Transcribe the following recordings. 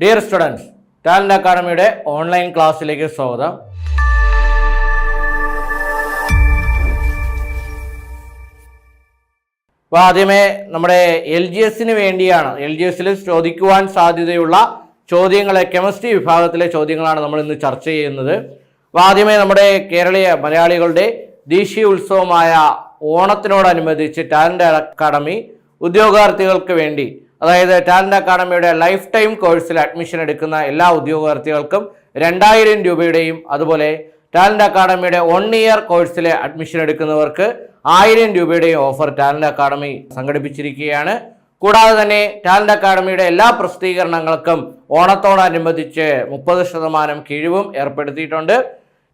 Dear students talent അക്കാഡമിയുടെ online ക്ലാസ്സിലേക്ക് സ്വാഗതം. അപ്പോൾ ആദ്യമേ നമ്മുടെ എൽ ജി എസിന് വേണ്ടിയാണ് എൽ ജി എസിൽ ചോദിക്കുവാൻ സാധ്യതയുള്ള ചോദ്യങ്ങളെ കെമിസ്ട്രി വിഭാഗത്തിലെ ചോദ്യങ്ങളാണ് നമ്മൾ ഇന്ന് ചർച്ച ചെയ്യുന്നത്. അപ്പോൾ ആദ്യമേ നമ്മുടെ കേരളീയ മലയാളികളുടെ ദേശീയ ഉത്സവമായ ഓണത്തിനോടനുബന്ധിച്ച് ടാലന്റ് അക്കാഡമി ഉദ്യോഗാർത്ഥികൾക്ക് വേണ്ടി അതായത് ടാലന്റ് അക്കാഡമിയുടെ ലൈഫ് ടൈം കോഴ്സിൽ അഡ്മിഷൻ എടുക്കുന്ന എല്ലാ ഉദ്യോഗാർത്ഥികൾക്കും രണ്ടായിരം രൂപയുടെയും അതുപോലെ ടാലന്റ് അക്കാഡമിയുടെ വൺ ഇയർ കോഴ്സിലെ അഡ്മിഷൻ എടുക്കുന്നവർക്ക് ആയിരം രൂപയുടെയും ഓഫർ ടാലന്റ് അക്കാഡമി സംഘടിപ്പിച്ചിരിക്കുകയാണ്. കൂടാതെ തന്നെ ടാലന്റ് അക്കാഡമിയുടെ എല്ലാ പ്രസിദ്ധീകരണങ്ങൾക്കും ഓണത്തോടനുബന്ധിച്ച് മുപ്പത് ശതമാനം കിഴിവും ഏർപ്പെടുത്തിയിട്ടുണ്ട്.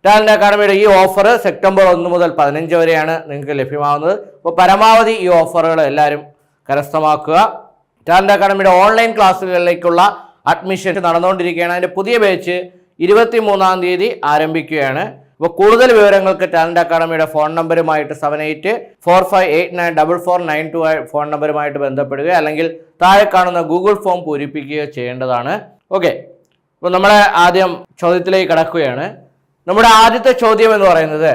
ടാലന്റ് അക്കാഡമിയുടെ ഈ ഓഫർ സെപ്റ്റംബർ ഒന്ന് മുതൽ പതിനഞ്ച് വരെയാണ് നിങ്ങൾക്ക് ലഭ്യമാകുന്നത് അപ്പോൾ പരമാവധി ഈ ഓഫറുകൾ എല്ലാവരും കരസ്ഥമാക്കുക. ടാലന്റ് അക്കാഡമിയുടെ ഓൺലൈൻ ക്ലാസ്സുകളിലേക്കുള്ള അഡ്മിഷൻ നടന്നുകൊണ്ടിരിക്കുകയാണ്. അതിന്റെ പുതിയ ബാച്ച് ഇരുപത്തി മൂന്നാം തീയതി ആരംഭിക്കുകയാണ്. അപ്പോൾ കൂടുതൽ വിവരങ്ങൾക്ക് ടാലന്റ് അക്കാഡമിയുടെ phone നമ്പറുമായിട്ട് seven eight four five eight nine double four nine two phone നമ്പറുമായിട്ട് ബന്ധപ്പെടുക അല്ലെങ്കിൽ താഴെ കാണുന്ന ഗൂഗിൾ ഫോം പൂരിപ്പിക്കുകയോ ചെയ്യേണ്ടതാണ്. ഓക്കെ. അപ്പോൾ നമ്മളെ ആദ്യം ചോദ്യത്തിലേക്ക് കടക്കുകയാണ്. നമ്മുടെ ആദ്യത്തെ ചോദ്യം എന്ന് പറയുന്നത്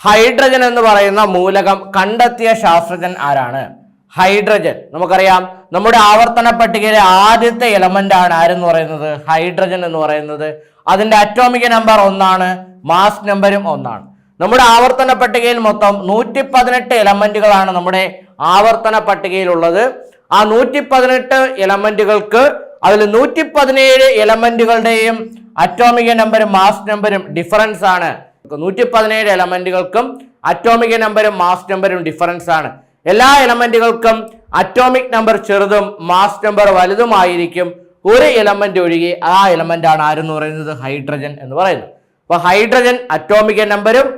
ഹൈഡ്രജൻ എന്ന് പറയുന്ന മൂലകം കണ്ടെത്തിയ ശാസ്ത്രജ്ഞൻ ആരാണ്? ഹൈഡ്രജൻ. നമുക്കറിയാം നമ്മുടെ ആവർത്തന പട്ടികയിലെ ആദ്യത്തെ എലമെന്റ് ആണ് ആരെന്ന് പറയുന്നത്? ഹൈഡ്രജൻ എന്ന് പറയുന്നത്. അതിന്റെ അറ്റോമിക നമ്പർ ഒന്നാണ് മാസ് നമ്പരും ഒന്നാണ്. നമ്മുടെ ആവർത്തന പട്ടികയിൽ മൊത്തം നൂറ്റി പതിനെട്ട് എലമെന്റുകളാണ് നമ്മുടെ ആവർത്തന പട്ടികയിലുള്ളത്. ആ നൂറ്റി പതിനെട്ട് എലമെന്റുകൾക്ക് അതിൽ നൂറ്റി പതിനേഴ് എലമെന്റുകളുടെയും അറ്റോമിക നമ്പരും മാസ് നമ്പരും ഡിഫറൻസ് ആണ്. നൂറ്റി പതിനേഴ് എലമെന്റുകൾക്കും അറ്റോമിക നമ്പരും മാസ് നമ്പരും ഡിഫറൻസ് ആണ്. എല്ലാ എലമെന്റുകൾക്കും അറ്റോമിക് നമ്പർ ചെറുതും മാസ് നമ്പർ വലുതുമായിരിക്കും. ഒരു എലമെന്റ് ഒഴികെ ആ എലമെന്റ് ആണ് ആരെന്ന് പറയുന്നത്? ഹൈഡ്രജൻ എന്ന് പറയുന്നത്. അപ്പോൾ ഹൈഡ്രജൻ അറ്റോമിക് നമ്പരും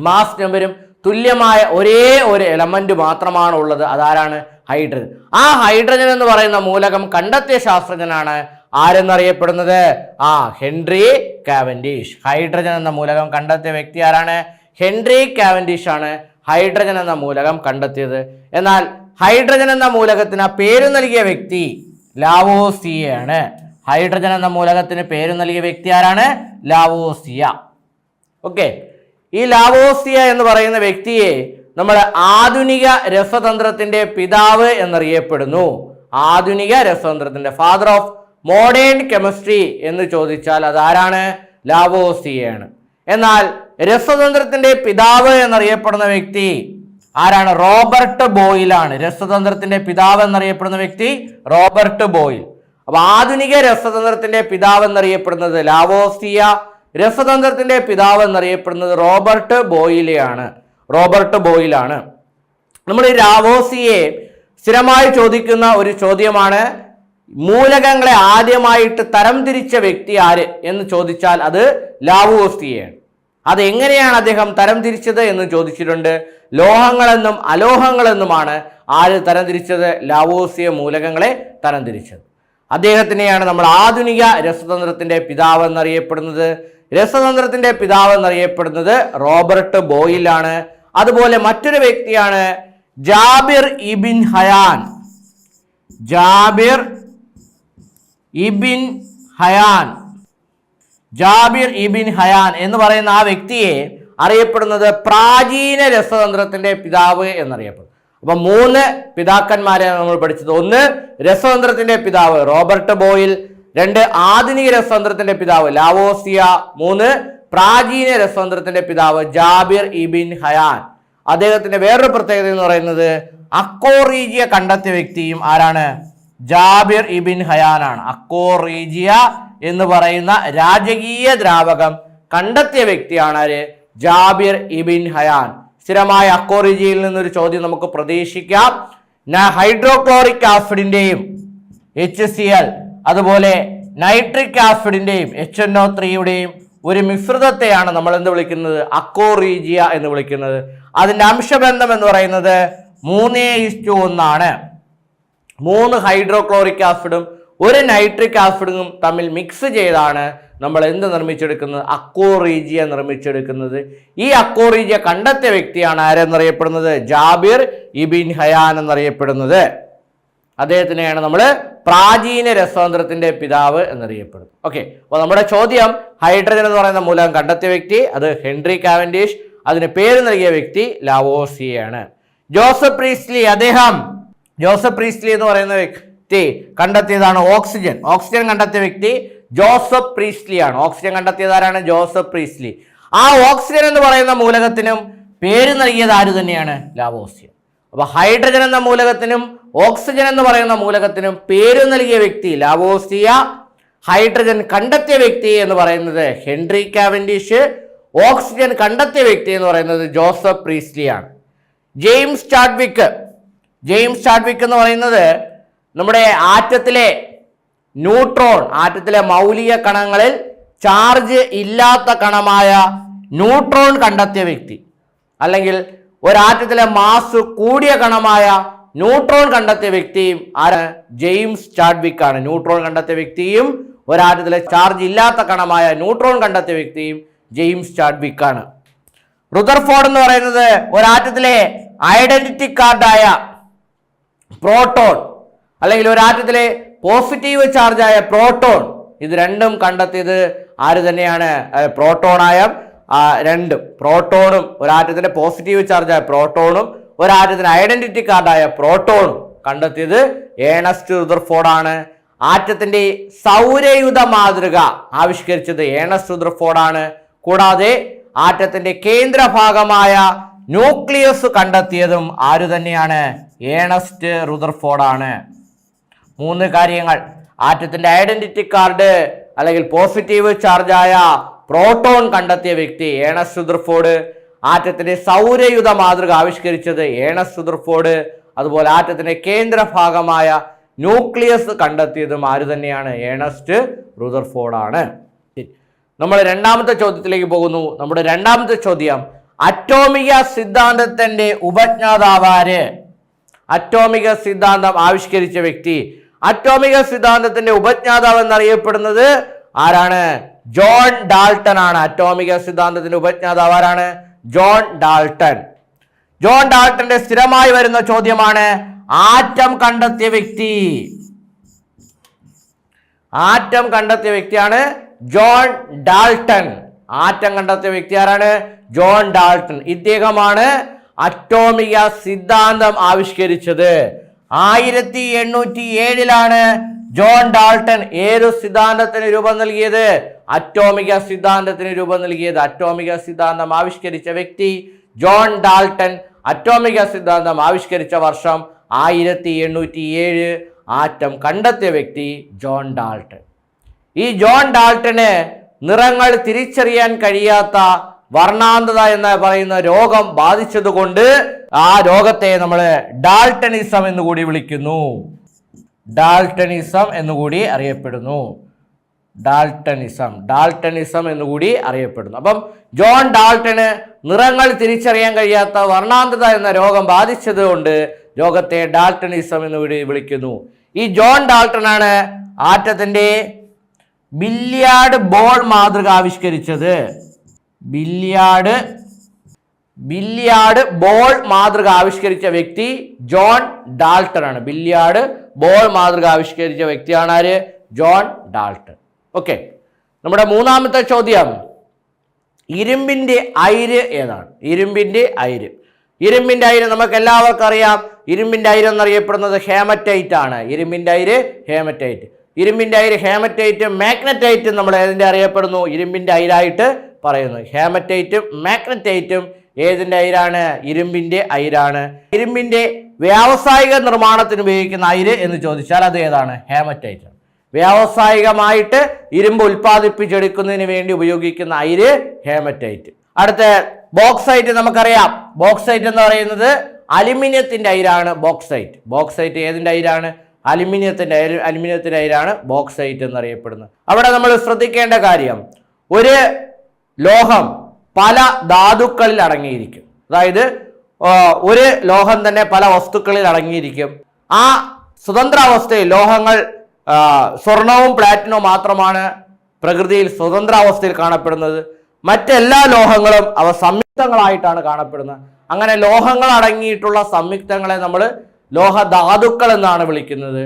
മാസ് നമ്പരും തുല്യമായ ഒരേ ഒരു എലമെന്റ് മാത്രമാണ് ഉള്ളത്. അതാരാണ്? ഹൈഡ്രജൻ ആ ഹൈഡ്രജൻ എന്ന് പറയുന്ന മൂലകം കണ്ടെത്തിയ ശാസ്ത്രജ്ഞനാണ് ആരെന്നറിയപ്പെടുന്നത്? ആ ഹെൻറി കാവൻഡീഷ് ഹൈഡ്രജൻ എന്ന മൂലകം കണ്ടെത്തിയ വ്യക്തി ആരാണ്? ഹെൻറി കാവൻഡീഷ് ആണ്. ഹൈഡ്രജൻ എന്ന മൂലകം കണ്ടെത്തിയത്. എന്നാൽ ഹൈഡ്രജൻ എന്ന മൂലകത്തിന് ആ പേര് നൽകിയ വ്യക്തി ലാവോസിയയാണ് ഹൈഡ്രജൻ എന്ന മൂലകത്തിന് പേര് നൽകിയ വ്യക്തി ആരാണ്? ലാവോസിയ. ഓക്കെ. ഈ ലാവോസിയ എന്ന് പറയുന്ന വ്യക്തിയെ നമ്മൾ ആധുനിക രസതന്ത്രത്തിന്റെ പിതാവ് എന്നറിയപ്പെടുന്നു. ആധുനിക രസതന്ത്രത്തിന്റെ ഫാദർ ഓഫ് മോഡേൺ കെമിസ്ട്രി എന്ന് ചോദിച്ചാൽ അതാരാണ്? ലാവോസിയയാണ് എന്നാൽ രസതന്ത്രത്തിന്റെ പിതാവ് എന്നറിയപ്പെടുന്ന വ്യക്തി ആരാണ്? റോബർട്ട് ബോയിലാണ്. രസതന്ത്രത്തിന്റെ പിതാവ് എന്നറിയപ്പെടുന്ന വ്യക്തി റോബർട്ട് ബോയിൽ. അപ്പൊ ആധുനിക രസതന്ത്രത്തിന്റെ പിതാവ് എന്നറിയപ്പെടുന്നത് ലാവോസിയ. രസതന്ത്രത്തിന്റെ പിതാവ് എന്നറിയപ്പെടുന്നത് റോബർട്ട് ബോയിലെയാണ്. റോബർട്ട് ബോയിലാണ്. നമ്മൾ ഈ ലാവോസിയെ സ്ഥിരമായി ചോദിക്കുന്ന ഒരു ചോദ്യമാണ് മൂലകങ്ങളെ ആദ്യമായിട്ട് തരംതിരിച്ച വ്യക്തി ആര് എന്ന് ചോദിച്ചാൽ അത് ലാവോസിയയാണ്. അത് എങ്ങനെയാണ് അദ്ദേഹം തരംതിരിച്ചത് എന്ന് ചോദിച്ചിട്ടുണ്ട്. ലോഹങ്ങളെന്നും അലോഹങ്ങളെന്നുമാണ് ആര് തരംതിരിച്ചത് ലാവോസിയ മൂലകങ്ങളെ തരംതിരിച്ചത് അദ്ദേഹത്തിനെയാണ് നമ്മൾ ആധുനിക രസതന്ത്രത്തിന്റെ പിതാവ് എന്നറിയപ്പെടുന്നത് രസതന്ത്രത്തിന്റെ പിതാവ് എന്നറിയപ്പെടുന്നത് റോബർട്ട് ബോയിലാണ്. അതുപോലെ മറ്റൊരു വ്യക്തിയാണ് ജാബിർ ഇബിൻ ഹയാൻ. ജാബിർ ഇബിൻ ഹയാൻ. ജാബിർ ഇബിൻ ഹയാൻ എന്ന് പറയുന്ന ആ വ്യക്തിയെ അറിയപ്പെടുന്നത് പ്രാചീന രസതന്ത്രത്തിന്റെ പിതാവ് എന്നറിയപ്പെടും അപ്പൊ മൂന്ന് പിതാക്കന്മാരെ നമ്മൾ പഠിച്ചത്. ഒന്ന് രസതന്ത്രത്തിന്റെ പിതാവ് റോബർട്ട് ബോയിൽ. രണ്ട് ആധുനിക രസതന്ത്രത്തിന്റെ പിതാവ് ലാവോസിയ. മൂന്ന് പ്രാചീന രസതന്ത്രത്തിന്റെ പിതാവ് ജാബിർ ഇബിൻ ഹയാൻ. അദ്ദേഹത്തിന്റെ വേറൊരു പ്രത്യേകത എന്ന് പറയുന്നത് അക്കോറീജിയ കണ്ടെത്തിയ വ്യക്തിയും ആരാണ്? ജാബിർ ഇബിൻ ഹയാനാണ്. അക്കോറീജിയ എന്ന് പറയുന്ന രാജകീയ ദ്രാവകം കണ്ടെത്തിയ വ്യക്തിയാണ് ആര്? ജാബിർ ഇബിൻ ഹയാൻ. സ്ഥിരമായ അക്കോറിജിയിൽ നിന്നൊരു ചോദ്യം നമുക്ക് പ്രതീക്ഷിക്കാം. ഹൈഡ്രോക്ലോറിക് ആസിഡിന്റെയും എച്ച് സി എൽ അതുപോലെ നൈട്രിക് ആസിഡിന്റെയും എച്ച് എൻ ഒ ത്രീയുടെയും ഒരു മിശ്രിതത്തെയാണ് നമ്മൾ എന്ത് വിളിക്കുന്നത്? അക്കോറീജിയ എന്ന് വിളിക്കുന്നത്. അതിന്റെ അംശബന്ധം എന്ന് പറയുന്നത് മൂന്നേ ഇസ്റ്റു ഒന്നാണ്. മൂന്ന് ഹൈഡ്രോക്ലോറിക് ആസിഡും ഒരു നൈട്രിക് ആസിഡും തമ്മിൽ മിക്സ് ചെയ്താണ് നമ്മൾ എന്ത് നിർമ്മിച്ചെടുക്കുന്നത്? അക്കോറീജിയ നിർമ്മിച്ചെടുക്കുന്നത്. ഈ അക്കോറീജിയ കണ്ടെത്തിയ വ്യക്തിയാണ് ആരെന്നറിയപ്പെടുന്നത്? ജാബിർ ഇബിൻ ഹയാൻ എന്നറിയപ്പെടുന്നത്. അദ്ദേഹത്തിനെയാണ് നമ്മൾ പ്രാചീന രസതന്ത്രത്തിന്റെ പിതാവ് എന്നറിയപ്പെടുന്നത്. ഓക്കെ അപ്പോൾ നമ്മുടെ ചോദ്യം ഹൈഡ്രജൻ എന്ന് പറയുന്ന മൂലകം കണ്ടെത്തിയ വ്യക്തി അത് ഹെൻറി കാവൻഡീഷ് അതിന് പേര് നൽകിയ വ്യക്തി ലാവോസിയാണ്. ജോസഫ് പ്രീസ്ലി അദ്ദേഹം ജോസഫ് പ്രീസ്ലി എന്ന് പറയുന്ന വ്യക്തി കണ്ടെത്തിയതാണ് ഓക്സിജൻ. ഓക്സിജൻ കണ്ടെത്തിയ വ്യക്തി ജോസഫ് പ്രീസ്ലി ആണ്. ഓക്സിജൻ കണ്ടെത്തിയത് ആരാണ്? Joseph Priestley. ആ ഓക്സിജൻ എന്ന് പറയുന്ന മൂലകത്തിനും പേര് നൽകിയത് ആര് തന്നെയാണ്? ലാവോസ്യം അപ്പൊ ഹൈഡ്രജൻ എന്ന മൂലകത്തിനും ഓക്സിജൻ എന്ന് പറയുന്ന മൂലകത്തിനും പേര് നൽകിയ വ്യക്തി ലാവോസിയ. ഹൈഡ്രജൻ കണ്ടെത്തിയ വ്യക്തി എന്ന് പറയുന്നത് ഹെൻറി കാവൻഡിഷ്. ഓക്സിജൻ കണ്ടെത്തിയ വ്യക്തി എന്ന് പറയുന്നത് ജോസഫ് പ്രീസ്ലിയാണ് ജെയിംസ് ചാഡ്വിക്ക് ജെയിംസ് ചാഡ്വിക്ക് എന്ന് പറയുന്നത് നമ്മുടെ ആറ്റത്തിലെ ന്യൂട്രോൺ ആറ്റത്തിലെ മൗലിക കണങ്ങളിൽ ചാർജ് ഇല്ലാത്ത കണമായ ന്യൂട്രോൺ കണ്ടെത്തിയ വ്യക്തി അല്ലെങ്കിൽ ഒരാറ്റത്തിലെ മാസ് കൂടിയ കണമായ ന്യൂട്രോൺ കണ്ടെത്തിയ വ്യക്തിയും ആര് ജെയിംസ് ചാഡ്വിക് ആണ് ന്യൂട്രോൺ കണ്ടെത്തിയ വ്യക്തിയും ഒരാറ്റത്തിലെ ചാർജ് ഇല്ലാത്ത കണമായ ന്യൂട്രോൺ കണ്ടെത്തിയ വ്യക്തിയും ജെയിംസ് ചാഡ്വിക് ആണ് റുദർഫോർഡ് എന്ന് പറയുന്നത് ഒരാറ്റത്തിലെ ഐഡന്റിറ്റി കാർഡായ പ്രോട്ടോൺ അല്ലെങ്കിൽ ഒരു ആറ്റത്തിലെ പോസിറ്റീവ് ചാർജായ പ്രോട്ടോൺ ഇത് രണ്ടും കണ്ടെത്തിയത് ആര് തന്നെയാണ്? പ്രോട്ടോണായ രണ്ടും. പ്രോട്ടോണും ഒരാറ്റത്തിന്റെ പോസിറ്റീവ് ചാർജായ പ്രോട്ടോണും ഒരാറ്റത്തിന്റെ ഐഡന്റിറ്റി കാർഡായ പ്രോട്ടോണും കണ്ടെത്തിയത് ഏണസ്റ്റ് റുദർഫോർഡാണ് ആണ്. ആറ്റത്തിന്റെ സൗരയുധ മാതൃക ആവിഷ്കരിച്ചത് ഏണസ്റ്റ് റുദർഫോർഡാണ് കൂടാതെ ആറ്റത്തിന്റെ കേന്ദ്രഭാഗമായ ന്യൂക്ലിയസ് കണ്ടെത്തിയതും ആര് തന്നെയാണ്? ഏണസ്റ്റ് റുദർഫോർഡാണ് മൂന്ന് കാര്യങ്ങൾ. ആറ്റത്തിന്റെ ഐഡന്റിറ്റി കാർഡ് അല്ലെങ്കിൽ പോസിറ്റീവ് ചാർജായ പ്രോട്ടോൺ കണ്ടെത്തിയ വ്യക്തി ഏണസ് റുദർഫോർഡ് ആറ്റത്തിന്റെ സൗരയുധ മാതൃക ആവിഷ്കരിച്ചത് ഏണസ് റുദർഫോർഡ് അതുപോലെ ആറ്റത്തിന്റെ കേന്ദ്രഭാഗമായ ന്യൂക്ലിയസ് കണ്ടെത്തിയതും ആര് തന്നെയാണ്? ഏണസ്റ്റ് റുദർഫോർഡ് ആണ് നമ്മൾ രണ്ടാമത്തെ ചോദ്യത്തിലേക്ക് പോകുന്നു. നമ്മുടെ രണ്ടാമത്തെ ചോദ്യം അറ്റോമിക സിദ്ധാന്തത്തിന്റെ ഉപജ്ഞാതാവാര്? അറ്റോമിക സിദ്ധാന്തം ആവിഷ്കരിച്ച വ്യക്തി അറ്റോമിക സിദ്ധാന്തത്തിന്റെ ഉപജ്ഞാതാവ് എന്നറിയപ്പെടുന്നത് ആരാണ്? ജോൺ ഡാൾട്ടൺ ആണ്. അറ്റോമിക സിദ്ധാന്തത്തിന്റെ ഉപജ്ഞാതാവ് ആരാണ്? John Dalton. ജോൺ ഡാൾട്ടന്റെ സ്ഥിരമായി വരുന്ന ചോദ്യമാണ് ആറ്റം കണ്ടെത്തിയ വ്യക്തി. ആറ്റം കണ്ടെത്തിയ വ്യക്തിയാണ് ജോൺ ഡാൾട്ടൺ. ആറ്റം കണ്ടെത്തിയ വ്യക്തി ആരാണ്? John Dalton. ഇദ്ദേഹമാണ് അറ്റോമിക സിദ്ധാന്തം ആവിഷ്കരിച്ചത്. ആയിരത്തി എണ്ണൂറ്റി ഏഴിലാണ് ജോൺ ഡാൾട്ടൺ ഏതു സിദ്ധാന്തത്തിന് രൂപം നൽകിയത്? അറ്റോമിക സിദ്ധാന്തത്തിന് രൂപം നൽകിയത്. അറ്റോമിക സിദ്ധാന്തം ആവിഷ്കരിച്ച വ്യക്തി ജോൺ ഡാൾട്ടൺ. അറ്റോമിക സിദ്ധാന്തം ആവിഷ്കരിച്ച വർഷം ആയിരത്തി എണ്ണൂറ്റി ഏഴ് ആറ്റം കണ്ടെത്തിയ വ്യക്തി ജോൺ ഡാൾട്ടൺ. ഈ ജോൺ ഡാൾട്ടന് നിറങ്ങൾ തിരിച്ചറിയാൻ കഴിയാത്ത വർണാന്തത എന്ന് പറയുന്ന രോഗം ബാധിച്ചതുകൊണ്ട് ആ രോഗത്തെ നമ്മൾ ഡാൾട്ടണിസം എന്ന് കൂടി വിളിക്കുന്നു. ഡാൾട്ടണിസം എന്നുകൂടി അറിയപ്പെടുന്നു. ഡാൾട്ടണിസം ഡാൾട്ടണിസം എന്നുകൂടി അറിയപ്പെടുന്നു. അപ്പം ജോൺ ഡാൾട്ടന് നിറങ്ങൾ തിരിച്ചറിയാൻ കഴിയാത്ത വർണാന്തത എന്ന രോഗം ബാധിച്ചതുകൊണ്ട് രോഗത്തെ ഡാൾട്ടണിസം എന്ന് വിളിക്കുന്നു. ഈ ജോൺ ഡാൾട്ടനാണ് ആറ്റത്തിന്റെ ബില്യാർഡ് ബോൾ മാതൃക ആവിഷ്കരിച്ചത്. ബില്യാർഡ് ബില്യാർഡ് ബോൾ മാതൃക ആവിഷ്കരിച്ച വ്യക്തി ജോൺ ഡാൾട്ടൺ ആണ് ബില്യാർഡ് ബോൾ മാതൃക ആവിഷ്കരിച്ച വ്യക്തിയാണ് ആര്? John Dalton okay. നമ്മുടെ മൂന്നാമത്തെ ചോദ്യം. ഇരുമ്പിന്റെ അയിര് ഏതാണ്? ഇരുമ്പിന്റെ അയിര്. ഇരുമ്പിന്റെ അയിര് നമുക്ക് എല്ലാവർക്കും അറിയാം. ഇരുമ്പിന്റെ അയിര് എന്നറിയപ്പെടുന്നത് ഹേമറ്റൈറ്റ് ആണ്. ഇരുമ്പിന്റെ അയിര് ഹേമറ്റൈറ്റ്. ഇരുമ്പിന്റെ അയിര് ഹേമറ്റൈറ്റ് മാഗ്നറ്റൈറ്റ് നമ്മൾ ഏതിന്റെ അറിയപ്പെടുന്നു? ഇരുമ്പിന്റെ അയിരായിട്ട് പറയുന്നു ഹേമറ്റൈറ്റും മാഗ്നറ്റൈറ്റും ഏതിന്റെ അയിരാണ്? ഇരുമ്പിന്റെ അയിരാണ്. ഇരുമ്പിന്റെ വ്യാവസായിക നിർമ്മാണത്തിന് ഉപയോഗിക്കുന്ന അയിര് എന്ന് ചോദിച്ചാൽ അത് ഏതാണ്? ഹേമറ്റൈറ്റ് വ്യാവസായികമായിട്ട് ഇരുമ്പ് ഉൽപ്പാദിപ്പിച്ചെടുക്കുന്നതിന് വേണ്ടി ഉപയോഗിക്കുന്ന അയിര് ഹേമറ്റൈറ്റ്. അടുത്ത ബോക്സൈറ്റ് നമുക്കറിയാം. ബോക്സൈറ്റ് എന്ന് പറയുന്നത് അലുമിനിയത്തിന്റെ അയിരാണ് ബോക്സൈറ്റ്. ബോക്സൈറ്റ് ഏതിന്റെ അയിരാണ്? അലുമിനിയത്തിന്റെ അലുമിനിയത്തിന്റെ അയിരാണ് ബോക്സൈറ്റ് എന്നറിയപ്പെടുന്നത്. അവിടെ നമ്മൾ ശ്രദ്ധിക്കേണ്ട കാര്യം. ഒരു ലോഹം പല ധാതുക്കളിൽ അടങ്ങിയിരിക്കും. അതായത് ഒരു ലോഹം തന്നെ പല വസ്തുക്കളിൽ അടങ്ങിയിരിക്കും. ആ സ്വതന്ത്ര അവസ്ഥയിൽ ലോഹങ്ങൾ സ്വർണവും പ്ലാറ്റിനവും മാത്രമാണ് പ്രകൃതിയിൽ സ്വതന്ത്ര അവസ്ഥയിൽ കാണപ്പെടുന്നത്. മറ്റെല്ലാ ലോഹങ്ങളും അവ സംയുക്തങ്ങളായിട്ടാണ് കാണപ്പെടുന്നത്. അങ്ങനെ ലോഹങ്ങൾ അടങ്ങിയിട്ടുള്ള സംയുക്തങ്ങളെ നമ്മൾ ലോഹധാതുക്കൾ എന്നാണ് വിളിക്കുന്നത്.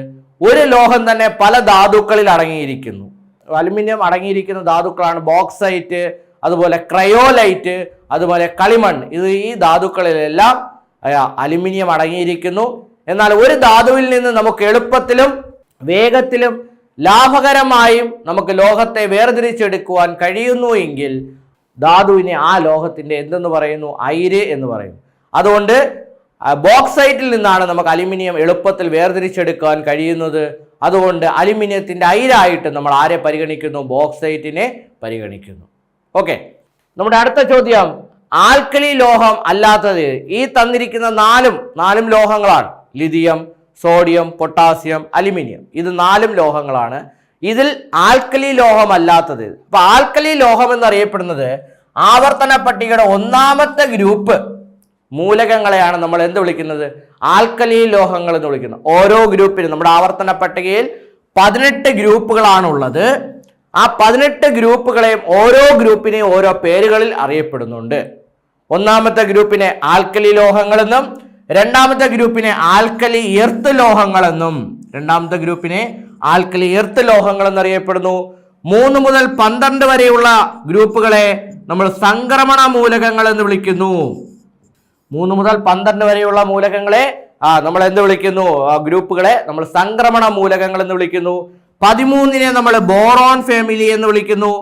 ഒരു ലോഹം തന്നെ പല ധാതുക്കളിൽ അടങ്ങിയിരിക്കുന്നു. അലുമിനിയം അടങ്ങിയിരിക്കുന്ന ധാതുക്കളാണ് ബോക്സൈറ്റ് അതുപോലെ ക്രയോലൈറ്റ് അതുപോലെ കളിമൺ. ഇത് ഈ ധാതുക്കളിലെല്ലാം അലുമിനിയം അടങ്ങിയിരിക്കുന്നു. എന്നാൽ ഒരു ധാതുവിൽ നിന്ന് നമുക്ക് എളുപ്പത്തിലും വേഗത്തിലും ലാഭകരമായും നമുക്ക് ലോഹത്തെ വേർതിരിച്ചെടുക്കുവാൻ കഴിയുന്നു എങ്കിൽ ധാതുവിനെ ആ ലോഹത്തിന്റെ എന്തെന്ന് പറയുന്നു? അയിര് എന്ന് പറയുന്നു അതുകൊണ്ട് ബോക്സൈറ്റിൽ നിന്നാണ് നമുക്ക് അലുമിനിയം എളുപ്പത്തിൽ വേർതിരിച്ചെടുക്കാൻ കഴിയുന്നത്. അതുകൊണ്ട് അലുമിനിയത്തിന്റെ അയിരായിട്ട് നമ്മൾ ആരെ പരിഗണിക്കുന്നു? ബോക്സൈറ്റിനെ പരിഗണിക്കുന്നു. ഓക്കെ നമ്മുടെ അടുത്ത ചോദ്യം ആൽക്കലി ലോഹം അല്ലാത്തത് ഈ തന്നിരിക്കുന്ന നാലും നാലും ലോഹങ്ങളാണ്. Lithium sodium potassium aluminium. ഇത് നാലും ലോഹങ്ങളാണ്. ഇതിൽ ആൽക്കലി ലോഹം അല്ലാത്തത് അപ്പൊ ആൽക്കലി ലോഹം എന്നറിയപ്പെടുന്നത് ആവർത്തന പട്ടികയുടെ ഒന്നാമത്തെ ഗ്രൂപ്പ് മൂലകങ്ങളെയാണ് നമ്മൾ എന്ത് വിളിക്കുന്നത്? ആൽക്കലി ലോഹങ്ങൾ എന്ന് വിളിക്കുന്നത്. ഓരോ ഗ്രൂപ്പിനും നമ്മുടെ ആവർത്തന പട്ടികയിൽ പതിനെട്ട് ഗ്രൂപ്പുകളാണ് ഉള്ളത് ആ പതിനെട്ട് ഗ്രൂപ്പുകളെയും ഓരോ ഗ്രൂപ്പിനെയും ഓരോ പേരുകളിൽ അറിയപ്പെടുന്നുണ്ട്. ഒന്നാമത്തെ ഗ്രൂപ്പിനെ ആൽക്കലി ലോഹങ്ങളെന്നും രണ്ടാമത്തെ ഗ്രൂപ്പിനെ ആൽക്കലി എർത്ത് ലോഹങ്ങളെന്നും രണ്ടാമത്തെ ഗ്രൂപ്പിനെ ആൽക്കലി എർത്ത് ലോഹങ്ങൾ എന്നറിയപ്പെടുന്നു മൂന്ന് മുതൽ പന്ത്രണ്ട് വരെയുള്ള ഗ്രൂപ്പുകളെ നമ്മൾ സംക്രമണ മൂലകങ്ങൾ എന്ന് വിളിക്കുന്നു. മൂന്ന് മുതൽ പന്ത്രണ്ട് വരെയുള്ള മൂലകങ്ങളെ ആ നമ്മൾ എന്ത് വിളിക്കുന്നു? ഗ്രൂപ്പുകളെ നമ്മൾ സംക്രമണ മൂലകങ്ങൾ എന്ന് വിളിക്കുന്നു. പതിമൂന്നിനെ നമ്മൾ ബോറോൺ ഫാമിലി എന്ന് വിളിക്കുന്നു.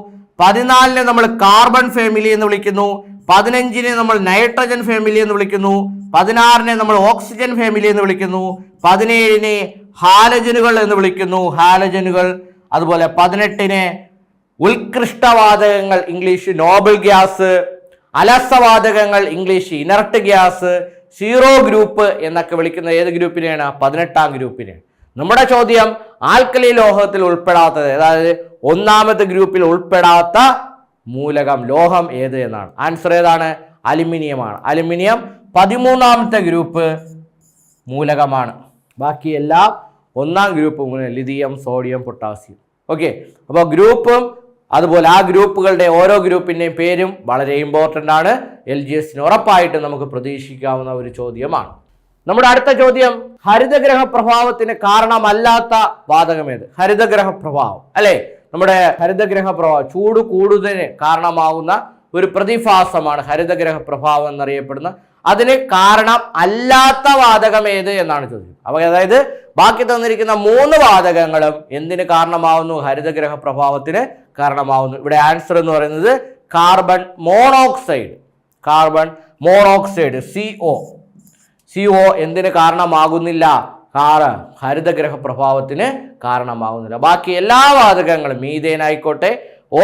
പതിനാലിനെ നമ്മൾ കാർബൺ ഫാമിലി എന്ന് വിളിക്കുന്നു. പതിനഞ്ചിനെ നമ്മൾ നൈട്രജൻ ഫാമിലി എന്ന് വിളിക്കുന്നു. പതിനാറിനെ നമ്മൾ ഓക്സിജൻ ഫാമിലി എന്ന് വിളിക്കുന്നു. പതിനേഴിനെ ഹാലജനുകൾ എന്ന് വിളിക്കുന്നു. ഹാലജനുകൾ. അതുപോലെ പതിനെട്ടിനെ ഉത്കൃഷ്ടവാതകങ്ങൾ English noble gas അലസവാതകങ്ങൾ English inert gas zero group എന്നൊക്കെ വിളിക്കുന്ന ഏത് ഗ്രൂപ്പിനെയാണ്? പതിനെട്ടാം ഗ്രൂപ്പിനെ നമ്മുടെ ചോദ്യം ആൽക്കലി ലോഹത്തിൽ ഉൾപ്പെടാത്തത്. അതായത് ഒന്നാമത്തെ ഗ്രൂപ്പിൽ ഉൾപ്പെടാത്ത മൂലകം ലോഹം ഏത് എന്നാണ്. ആൻസർ ഏതാണ്? അലുമിനിയമാണ്. അലുമിനിയം പതിമൂന്നാമത്തെ ഗ്രൂപ്പ് മൂലകമാണ്. ബാക്കി എല്ലാം ഒന്നാം group lithium sodium potassium. Okay. അപ്പോൾ ഗ്രൂപ്പും അതുപോലെ ആ ഗ്രൂപ്പുകളുടെ ഓരോ ഗ്രൂപ്പിന്റെയും പേരും വളരെ ഇമ്പോർട്ടന്റ് ആണ്. എൽ ജി എസിന് ഉറപ്പായിട്ടും നമുക്ക് പ്രതീക്ഷിക്കാവുന്ന ഒരു ചോദ്യമാണ്. നമ്മുടെ അടുത്ത ചോദ്യം ഹരിതഗ്രഹ പ്രഭാവത്തിന് കാരണമല്ലാത്ത വാതകമേത്? ഹരിതഗ്രഹ പ്രഭാവം അല്ലെ? നമ്മുടെ ഹരിതഗ്രഹ പ്രഭാവം ചൂട് കൂടുന്നതിന് കാരണമാവുന്ന ഒരു പ്രതിഭാസമാണ് ഹരിതഗ്രഹ പ്രഭാവം എന്നറിയപ്പെടുന്ന. അതിന് കാരണം അല്ലാത്ത വാതകം ഏത് എന്നാണ് ചോദ്യം. അപ്പൊ അതായത് ബാക്കി തന്നിരിക്കുന്ന മൂന്ന് വാതകങ്ങളും എന്തിന് കാരണമാവുന്നു? ഹരിതഗ്രഹ പ്രഭാവത്തിന് കാരണമാവുന്നു. ഇവിടെ ആൻസർ എന്ന് പറയുന്നത് carbon monoxide carbon monoxide C O C O എന്തിന് കാരണമാകുന്നില്ല? കാറ് ഹരിതഗ്രഹ പ്രഭാവത്തിന് കാരണമാകുന്നില്ല. ബാക്കി എല്ലാ വാതകങ്ങളും മീതേൻ ആയിക്കോട്ടെ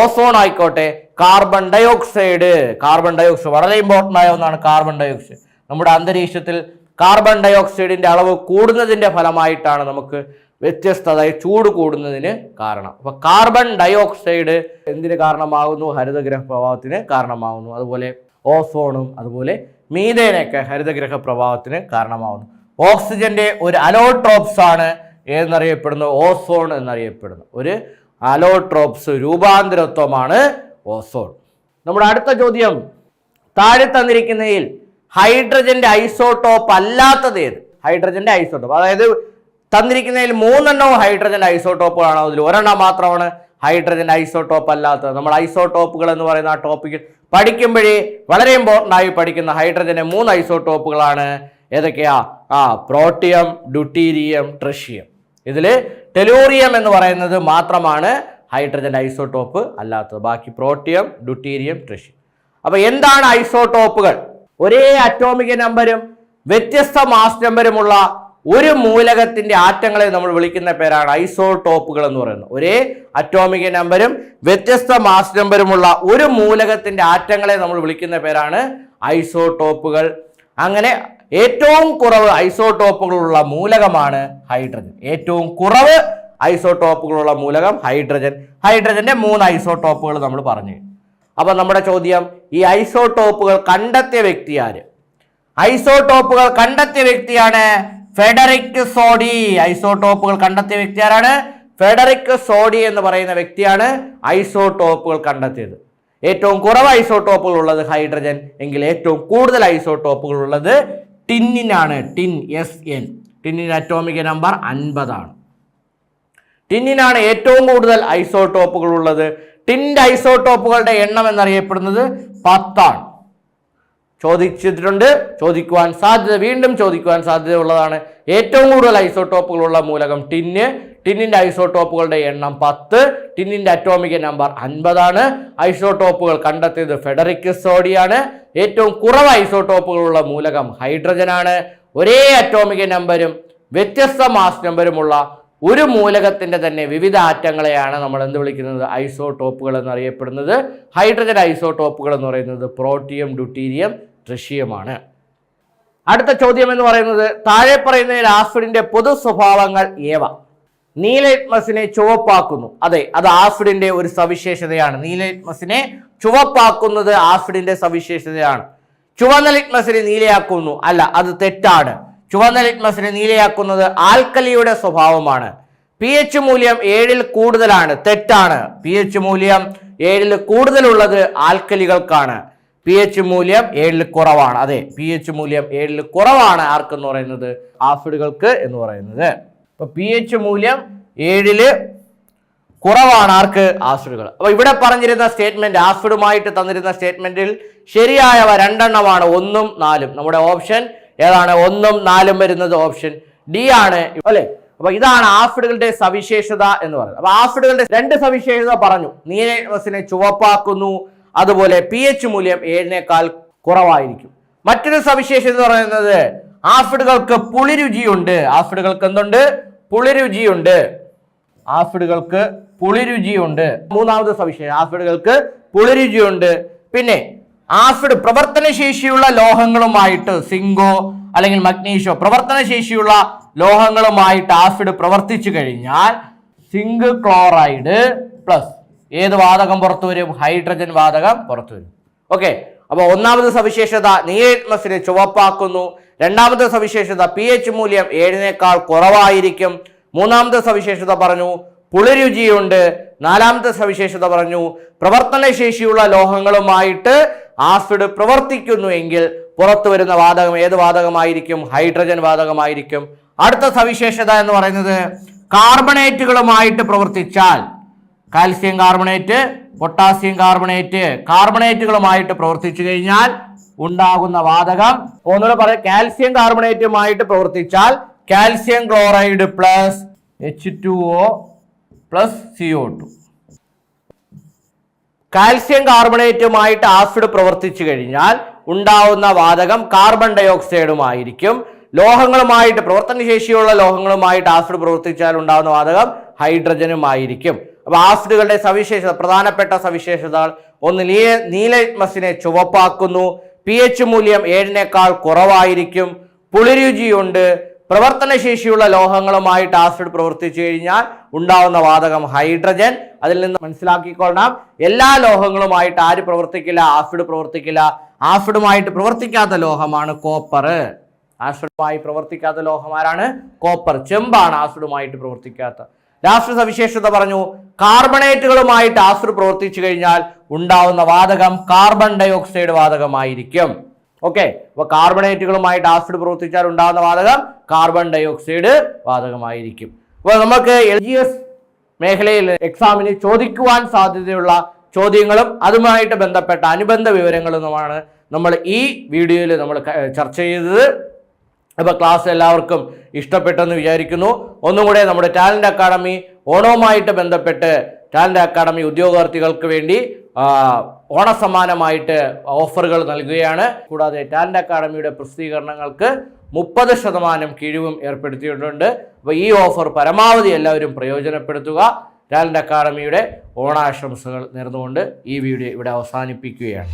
ഓസോൺ ആയിക്കോട്ടെ കാർബൺ ഡയോക്സൈഡ് കാർബൺ ഡയോക്സൈഡ് വളരെ ഇമ്പോർട്ടന്റ് ആയ ഒന്നാണ് കാർബൺ ഡയോക്സൈഡ് നമ്മുടെ അന്തരീക്ഷത്തിൽ കാർബൺ ഡയോക്സൈഡിന്റെ അളവ് കൂടുന്നതിന്റെ ഫലമായിട്ടാണ് നമുക്ക് വ്യത്യസ്തതായി ചൂട് കൂടുന്നതിന് കാരണം. അപ്പൊ കാർബൺ ഡയോക്സൈഡ് എന്തിന് കാരണമാകുന്നു? ഹരിതഗ്രഹ പ്രഭാവത്തിന് കാരണമാകുന്നു. അതുപോലെ ഓസോണും അതുപോലെ മീതേനൊക്കെ ഹരിതഗ്രഹ പ്രഭാവത്തിന് കാരണമാവുന്നു. ഓക്സിജന്റെ ഒരു അലോട്രോപ്സ് ആണ് എന്നറിയപ്പെടുന്നത് ഓസോൺ എന്നറിയപ്പെടുന്നു ഒരു അലോട്രോപ്സ് രൂപാന്തരത്വമാണ് ഓസോൺ. നമ്മുടെ അടുത്ത ചോദ്യം താഴെ തന്നിരിക്കുന്നതിൽ ഹൈഡ്രജന്റെ ഐസോട്ടോപ്പ് അല്ലാത്തത് ഏത്? ഹൈഡ്രജന്റെ ഐസോട്ടോപ്പ് അതായത് തന്നിരിക്കുന്നതിൽ മൂന്നെണ്ണവും ഹൈഡ്രജൻ ഐസോട്ടോപ്പുകളാണ് അതിൽ ഒരെണ്ണം മാത്രമാണ് ഹൈഡ്രജൻ ഐസോട്ടോപ്പ് അല്ലാത്തത്. നമ്മൾ ഐസോട്ടോപ്പുകൾ എന്ന് പറയുന്ന ആ ടോപ്പിക്കിൽ പഠിക്കുമ്പോഴേ വളരെ ഇമ്പോർട്ടന്റ് ആയി പഠിക്കുന്ന ഹൈഡ്രജന് മൂന്ന് ഐസോടോപ്പുകളാണ് ഏതൊക്കെയാ? ആ പ്രോട്ടിയം ഡ്യൂട്ടീരിയം ട്രഷ്യം. ഇതിൽ ടെലൂറിയം എന്ന് പറയുന്നത് മാത്രമാണ് ഹൈഡ്രജൻ ഐസോടോപ്പ് അല്ലാത്തത്. ബാക്കി പ്രോട്ടിയം ഡ്യൂട്ടീരിയം ട്രഷ്യം. അപ്പോൾ എന്താണ് ഐസോടോപ്പുകൾ? ഒരേ അറ്റോമിക നമ്പരും വ്യത്യസ്ത മാസ് നമ്പരുമുള്ള ഒരു മൂലകത്തിന്റെ ആറ്റങ്ങളെ നമ്മൾ വിളിക്കുന്ന പേരാണ് ഐസോടോപ്പുകൾ എന്ന് പറയുന്നത്. ഒരേ അറ്റോമിക നമ്പരും വ്യത്യസ്ത മാസ് നമ്പരുമുള്ള ഒരു മൂലകത്തിന്റെ ആറ്റങ്ങളെ നമ്മൾ വിളിക്കുന്ന പേരാണ് ഐസോടോപ്പുകൾ. അങ്ങനെ ഏറ്റവും കുറവ് ഐസോടോപ്പുകളുള്ള മൂലകമാണ് ഹൈഡ്രജൻ. ഏറ്റവും കുറവ് ഐസോടോപ്പുകളുള്ള മൂലകം ഹൈഡ്രജൻ. ഹൈഡ്രജന്റെ മൂന്ന് ഐസോടോപ്പുകൾ നമ്മൾ പറഞ്ഞു. അപ്പോൾ നമ്മുടെ ചോദ്യം ഈ ഐസോടോപ്പുകൾ കണ്ടെത്തിയ വ്യക്തി ആര്? ഐസോടോപ്പുകൾ കണ്ടെത്തിയ വ്യക്തിയാണ് ഫെഡറിക് സോഡി. ഐസോടോപ്പുകൾ കണ്ടെത്തിയ വ്യക്തി ആരാണ് ഫെഡറിക് സോഡി എന്ന് പറയുന്ന വ്യക്തിയാണ് ഐസോടോപ്പുകൾ കണ്ടെത്തിയത്. ഏറ്റവും കുറവ് ഐസോടോപ്പുകൾ ഉള്ളത് ഹൈഡ്രജൻ എങ്കിൽ ഏറ്റവും കൂടുതൽ ഐസോടോപ്പുകൾ ഉള്ളത് ടിന്നിനാണ്. ടിൻ എസ് എൻ ടിന്നിൻ അറ്റോമിക് നമ്പർ അൻപതാണ്. ടിന്നിനാണ് ഏറ്റവും കൂടുതൽ ഐസോടോപ്പുകൾ ഉള്ളത്. ടിന്റെ ഐസോടോപ്പുകളുടെ എണ്ണം എന്നറിയപ്പെടുന്നത് പത്താണ്. ചോദിച്ചിട്ടുണ്ട്. ചോദിക്കുവാൻ സാധ്യത വീണ്ടും ചോദിക്കുവാൻ സാധ്യത ഉള്ളതാണ് ഏറ്റവും കൂടുതൽ ഐസോടോപ്പുകളുള്ള മൂലകം ടിന്ന്. ടിന്നിന്റെ ഐസോടോപ്പുകളുടെ എണ്ണം പത്ത്. ടിന്നിന്റെ അറ്റോമിക് നമ്പർ അൻപതാണ്. ഐസോടോപ്പുകൾ കണ്ടെത്തിയത് ഫെഡറിക് സോഡിയാണ്. ഏറ്റവും കുറവ് ഐസോടോപ്പുകളുള്ള മൂലകം ഹൈഡ്രജനാണ്. ഒരേ അറ്റോമിക് നമ്പരും വ്യത്യസ്ത മാസ് നമ്പരുമുള്ള ഒരു മൂലകത്തിന്റെ തന്നെ വിവിധ ആറ്റങ്ങളെയാണ് നമ്മൾ എന്ത് വിളിക്കുന്നത്? ഐസോടോപ്പുകൾ എന്നറിയപ്പെടുന്നത്. ഹൈഡ്രജൻ ഐസോടോപ്പുകൾ എന്ന് പറയുന്നത് പ്രോട്ടിയം ഡ്യൂട്ടീരിയം ട്രിഷ്യമാണ് അടുത്ത ചോദ്യം എന്ന് പറയുന്നത് താഴെ പറയുന്ന ആസിഡിന്റെ പൊതു സ്വഭാവങ്ങൾ ഏവ? നീലൈറ്റ്മസിനെ ചുവപ്പാക്കുന്നു. അതെ അത് ആസിഡിന്റെ ഒരു സവിശേഷതയാണ്. നീലൈറ്റ്മസിനെ ചുവപ്പാക്കുന്നത് ആസിഡിന്റെ സവിശേഷതയാണ്. ചുവന്ന ലിറ്റ്മസിനെ നീലയാക്കുന്നു. അല്ല അത് തെറ്റാണ്. ചുവന്ന ലിറ്റ്മസിനെ നീലയാക്കുന്നത് ആൽക്കലിയുടെ സ്വഭാവമാണ്. പി എച്ച് മൂല്യം ഏഴിൽ കൂടുതലാണ്. തെറ്റാണ്. പി എച്ച് മൂല്യം ഏഴിൽ കൂടുതലുള്ളത് ആൽക്കലികൾക്കാണ്. പി എച്ച് മൂല്യം ഏഴിൽ കുറവാണ്. അതെ പി എച്ച് മൂല്യം ഏഴിൽ കുറവാണ് ആർക്കെന്ന് പറയുന്നത്? ആസിഡുകൾക്ക് എന്ന് പറയുന്നത്. അപ്പോൾ പി എച്ച് മൂല്യം ഏഴിൽ കുറവാണ് ആർക്ക്? ആസിഡുകൾ അപ്പൊ ഇവിടെ പറഞ്ഞിരുന്ന സ്റ്റേറ്റ്മെന്റ് ആസിഡുമായിട്ട് തന്നിരുന്ന സ്റ്റേറ്റ്മെന്റിൽ ശരിയായവ രണ്ടെണ്ണമാണ്. ഒന്നും നാലും. നമ്മുടെ ഓപ്ഷൻ ഏതാണ്? ഒന്നും നാലും വരുന്നത് ഓപ്ഷൻ ഡി ആണ്. അല്ലെ? അപ്പൊ ഇതാണ് ആഫിഡുകളുടെ സവിശേഷത എന്ന് പറയുന്നത്. അപ്പൊ ആഫിഡുകളുടെ രണ്ട് സവിശേഷത പറഞ്ഞു. നീലസിനെ ചുവപ്പാക്കുന്നു അതുപോലെ പി എച്ച് മൂല്യം ഏഴിനേക്കാൾ കുറവായിരിക്കും. മറ്റൊരു സവിശേഷത എന്ന് പറയുന്നത് ആഫിഡുകൾക്ക് പുളിരുചിയുണ്ട്. ആഫിഡുകൾക്ക് എന്തുണ്ട്? പുളിരുചിയുണ്ട്. ആഫിഡുകൾക്ക് പുളിരുചിയുണ്ട്. മൂന്നാമത് സവിശേഷം ആഫിഡുകൾക്ക് പുളിരുചിയുണ്ട്. പിന്നെ ആസിഡ് പ്രവർത്തനശേഷിയുള്ള ലോഹങ്ങളുമായിട്ട് സിങ്കോ അല്ലെങ്കിൽ മഗ്നീഷ്യോ പ്രവർത്തനശേഷിയുള്ള ലോഹങ്ങളുമായിട്ട് ആഫിഡ് പ്രവർത്തിച്ചു കഴിഞ്ഞാൽ സിങ്ക് ക്ലോറൈഡ് പ്ലസ് ഏത് വാതകം പുറത്തു വരും? ഹൈഡ്രജൻ വാതകം പുറത്തു വരും. ഓക്കെ. അപ്പോൾ ഒന്നാമത് സവിശേഷത നീലറ്റ്മസിനെ ചുവപ്പാക്കുന്നു. രണ്ടാമത്തെ സവിശേഷത പി എച്ച് മൂല്യം ഏഴിനേക്കാൾ കുറവായിരിക്കും. മൂന്നാമത്തെ സവിശേഷത പറഞ്ഞു പുളിരുചിയുണ്ട്. നാലാമത്തെ സവിശേഷത പറഞ്ഞു പ്രവർത്തനശേഷിയുള്ള ലോഹങ്ങളുമായിട്ട് ആസിഡ് പ്രവർത്തിക്കുന്നു എങ്കിൽ പുറത്തു വരുന്ന വാതകം ഏത് വാതകമായിരിക്കും? ഹൈഡ്രജൻ വാതകമായിരിക്കും. അടുത്ത സവിശേഷത എന്ന് പറയുന്നത് കാർബണേറ്റുകളുമായിട്ട് പ്രവർത്തിച്ചാൽ കാൽസ്യം കാർബണേറ്റ് പൊട്ടാസ്യം കാർബണേറ്റ് കാർബണേറ്റുകളുമായിട്ട് പ്രവർത്തിച്ചു കഴിഞ്ഞാൽ ഉണ്ടാകുന്ന വാതകം ഒന്നുകൂടെ പറയാം. കാൽസ്യം കാർബണേറ്റുമായിട്ട് പ്രവർത്തിച്ചാൽ calcium chloride plus H two O plus C O two calcium കാർബണേറ്റുമായിട്ട് ആസിഡ് പ്രവർത്തിച്ചു കഴിഞ്ഞാൽ ഉണ്ടാവുന്ന വാതകം കാർബൺ ഡൈ ഓക്സൈഡുമായിരിക്കും ലോഹങ്ങളുമായിട്ട് പ്രവർത്തനശേഷിയുള്ള ലോഹങ്ങളുമായിട്ട് ആസിഡ് പ്രവർത്തിച്ചാൽ ഉണ്ടാകുന്ന വാതകം ഹൈഡ്രജനുമായിരിക്കും. അപ്പൊ ആസിഡുകളുടെ സവിശേഷത പ്രധാനപ്പെട്ട സവിശേഷതകൾ ഒന്ന് നീല നീലമസിനെ ചുവപ്പാക്കുന്നു. പി എച്ച് മൂല്യം ഏഴിനേക്കാൾ കുറവായിരിക്കും. പുളിരുചിയുണ്ട്. പ്രവർത്തനശേഷിയുള്ള ലോഹങ്ങളുമായിട്ട് ആസിഡ് പ്രവർത്തിച്ചു കഴിഞ്ഞാൽ ഉണ്ടാവുന്ന വാതകം ഹൈഡ്രജൻ അതിൽ നിന്ന് മനസ്സിലാക്കിക്കൊള്ളണം. എല്ലാ ലോഹങ്ങളുമായിട്ട് ആര് പ്രവർത്തിക്കില്ല? ആസിഡ് പ്രവർത്തിക്കില്ല. ആസിഡുമായിട്ട് പ്രവർത്തിക്കാത്ത ലോഹമാണ് കോപ്പർ ആസിഡുമായി പ്രവർത്തിക്കാത്ത ലോഹമാരാണ് കോപ്പർ ചെമ്പാണ് ആസിഡുമായിട്ട് പ്രവർത്തിക്കാത്ത. രാഷ്ട്ര സവിശേഷത പറഞ്ഞു കാർബണേറ്റുകളുമായിട്ട് ആസ്ട്രു പ്രവർത്തിച്ചു കഴിഞ്ഞാൽ ഉണ്ടാവുന്ന വാതകം കാർബൺ ഡൈ ഓക്സൈഡ് വാതകമായിരിക്കും. ഓക്കെ അപ്പോൾ കാർബണേറ്റുകളുമായിട്ട് ആസിഡ് പ്രവർത്തിച്ചാൽ ഉണ്ടാകുന്ന വാതകം കാർബൺ ഡൈ ഓക്സൈഡ് വാതകമായിരിക്കും. അപ്പോൾ നമുക്ക് എൽ ജി എസ് മേഖലയിൽ എക്സാമിന് ചോദിക്കുവാൻ സാധ്യതയുള്ള ചോദ്യങ്ങളും അതുമായിട്ട് ബന്ധപ്പെട്ട അനുബന്ധ വിവരങ്ങളുമാണ് നമ്മൾ ഈ വീഡിയോയിൽ നമ്മൾ ചർച്ച ചെയ്തത്. അപ്പോൾ ക്ലാസ് എല്ലാവർക്കും ഇഷ്ടപ്പെട്ടെന്ന് വിചാരിക്കുന്നു. ഒന്നും കൂടെ നമ്മുടെ ടാലന്റ് അക്കാഡമി ഓണവുമായിട്ട് ബന്ധപ്പെട്ട് ടാലന്റ് അക്കാഡമി ഉദ്യോഗാർത്ഥികൾക്ക് വേണ്ടി ഓണ ഓണസമ്മാനമായിട്ട് ഓഫറുകൾ നൽകുകയാണ്. കൂടാതെ ടാലന്റ് അക്കാഡമിയുടെ പ്രസിദ്ധീകരണങ്ങൾക്ക് മുപ്പത് ശതമാനം കിഴിവും ഏർപ്പെടുത്തിയിട്ടുണ്ട്. അപ്പോൾ ഈ ഓഫർ പരമാവധി എല്ലാവരും പ്രയോജനപ്പെടുത്തുക. ടാലന്റ് അക്കാഡമിയുടെ ഓണാശംസകൾ നേർന്നുകൊണ്ട് ഈ വീഡിയോ ഇവിടെ അവസാനിപ്പിക്കുകയാണ്.